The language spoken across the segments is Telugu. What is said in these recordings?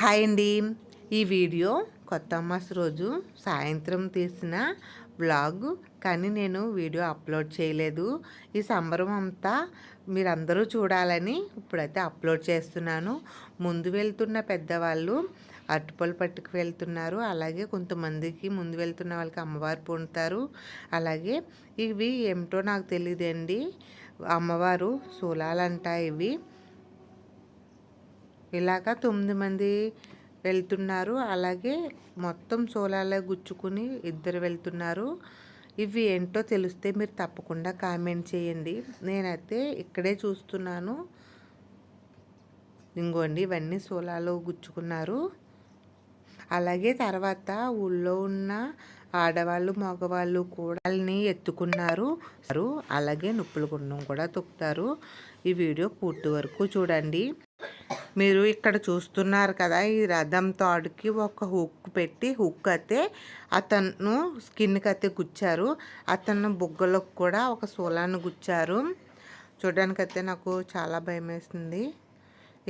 హాయ్ అండి. ఈ వీడియో కొత్త అమ్మాస్ రోజు సాయంత్రం తీసిన బ్లాగ్. కానీ నేను వీడియో అప్లోడ్ చేయలేదు. ఈ సంబరం అంతా మీరందరూ చూడాలని ఇప్పుడైతే అప్లోడ్ చేస్తున్నాను. ముందు వెళ్తున్న పెద్దవాళ్ళు అట్టుపళ్ళు పట్టుకు వెళ్తున్నారు. అలాగే కొంతమందికి ముందు వెళ్తున్న వాళ్ళకి అమ్మవారు పొందుతారు అలాగే ఇవి ఏమిటో నాకు తెలియదండి. అమ్మవారు సూలాలంట ఇవి. ఇలాగా తొమ్మిది మంది వెళ్తున్నారు. అలాగే మొత్తం సోలాలో గుచ్చుకుని ఇద్దరు వెళ్తున్నారు. ఇవి ఏంటో తెలిస్తే మీరు తప్పకుండా కామెంట్ చేయండి. నేనైతే ఇక్కడే చూస్తున్నాను. ఇంకోండి ఇవన్నీ సోలాలో గుచ్చుకున్నారు. అలాగే తర్వాత ఊళ్ళో ఉన్న ఆడవాళ్ళు మగవాళ్ళు కూడా ఎత్తుకున్నారు. అలాగే నొప్పులు గుండం కూడా తొక్కుతారు. ఈ వీడియో పూర్తి వరకు చూడండి. మీరు ఇక్కడ చూస్తున్నారు కదా ఈ రథం తాడుకి ఒక హుక్ పెట్టి హుక్ అయితే అతను స్కిన్కి అయితే గుచ్చారు. అతను బుగ్గలకు కూడా ఒక సోలాన్ని గుచ్చారు. చూడడానికైతే నాకు చాలా భయం వేసింది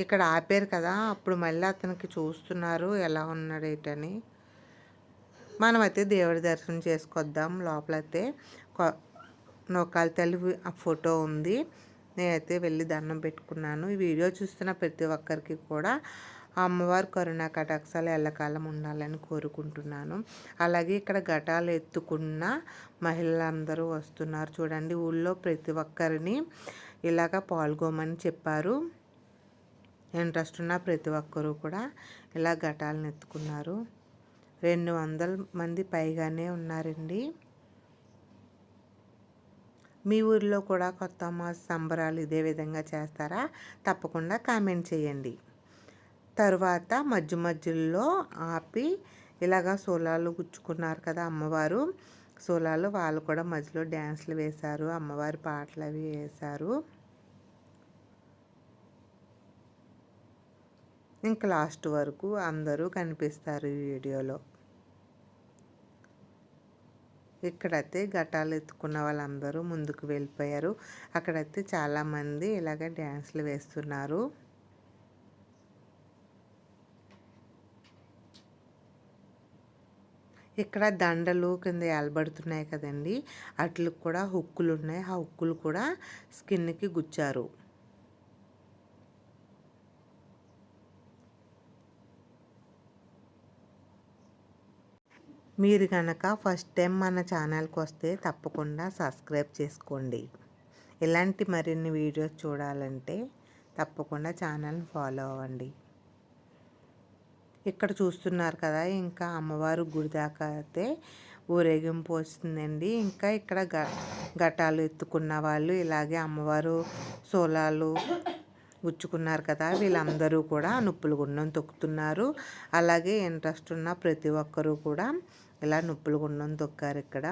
ఇక్కడ ఆపారు కదా అప్పుడు మళ్ళీ అతనికి చూస్తున్నారు ఎలా ఉన్నాడు ఏంటని. మనమైతే దేవుడి దర్శనం చేసుకొద్దాం లోపలైతే. నొక్కాల తల్లి ఫోటో ఉంది. నేనైతే వెళ్ళి దండం పెట్టుకున్నాను. ఈ వీడియో చూస్తున్న ప్రతి ఒక్కరికి కూడా అమ్మవారు కరుణా కటాక్షాలు ఎల్లకాలం ఉండాలని కోరుకుంటున్నాను. అలాగే ఇక్కడ ఘటాలు ఎత్తుకున్న మహిళలందరూ వస్తున్నారు. చూడండి ఊళ్ళో ప్రతి ఒక్కరిని ఇలాగ పాల్గొమని చెప్పారు. ఇంట్రెస్ట్ ఉన్న ప్రతి ఒక్కరూ కూడా ఇలా ఘటాలను ఎత్తుకున్నారు. రెండు వందల మంది పైగానే ఉన్నారండి. మీ ఊరిలో కూడా కొత్త అమాస సంబరాలు ఇదే విధంగా చేస్తారా? తప్పకుండా కామెంట్ చేయండి. తరువాత మధ్య మధ్యలో ఆపి ఇలాగ సోలాలు గుచ్చుకున్నారు కదా అమ్మవారు. సోలాలు వాళ్ళు కూడా మధ్యలో డ్యాన్స్లు వేశారు అమ్మవారి పాటలు అవి వేశారు. ఇంకా లాస్ట్ వరకు అందరూ కనిపిస్తారు ఈ వీడియోలో. ఇక్కడైతే ఘటాలు ఎత్తుకున్న వాళ్ళందరూ ముందుకు వెళ్ళిపోయారు. అక్కడైతే చాలామంది ఇలాగ డ్యాన్స్లు వేస్తున్నారు. ఇక్కడ దండలు కింద ఏలబడుతున్నాయి కదండి. అట్లకు కూడా హుక్కులు ఉన్నాయి. ఆ హుక్కులు కూడా స్కిన్కి గుచ్చారు. మీరు కనుక ఫస్ట్ టైం మన ఛానల్కి వస్తే తప్పకుండా సబ్స్క్రైబ్ చేసుకోండి. ఇలాంటి మరిన్ని వీడియోస్ చూడాలంటే తప్పకుండా ఛానల్ని ఫాలో అవ్వండి. ఇక్కడ చూస్తున్నారు కదా ఇంకా అమ్మవారు గుడి దాకా అయితే ఊరేగింపు వస్తుందండి. ఇంకా ఇక్కడ ఘటాలు ఎత్తుకున్న వాళ్ళు ఇలాగే అమ్మవారు సోలాలు గుచ్చుకున్నారు కదా వీళ్ళందరూ కూడా నొప్పులు గుండం తొక్కుతున్నారు. అలాగే ఇంట్రెస్ట్ ఉన్న ప్రతి ఒక్కరూ కూడా ఇలా నొప్పులు గుండం తొక్కారు ఇక్కడ.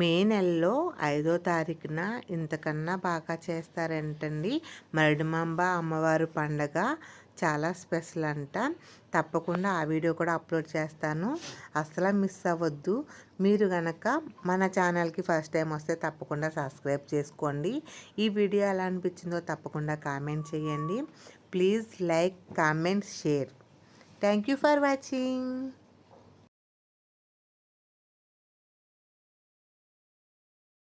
మే నెలలో ఐదో తారీఖున ఇంతకన్నా బాగా చేస్తారంటండి? మరడిమాంబ అమ్మవారు పండగ చాలా స్పెషల్ అంట. తప్పకుండా ఆ వీడియో కూడా అప్లోడ్ చేస్తాను. అసలు మిస్ అవ్వద్దు. మీరు కనుక మన ఛానల్కి ఫస్ట్ టైం వస్తే తప్పకుండా సబ్స్క్రైబ్ చేసుకోండి. ఈ వీడియో ఎలా అనిపించిందో తప్పకుండా కామెంట్ చేయండి. Please like comment share. Thank you for watching.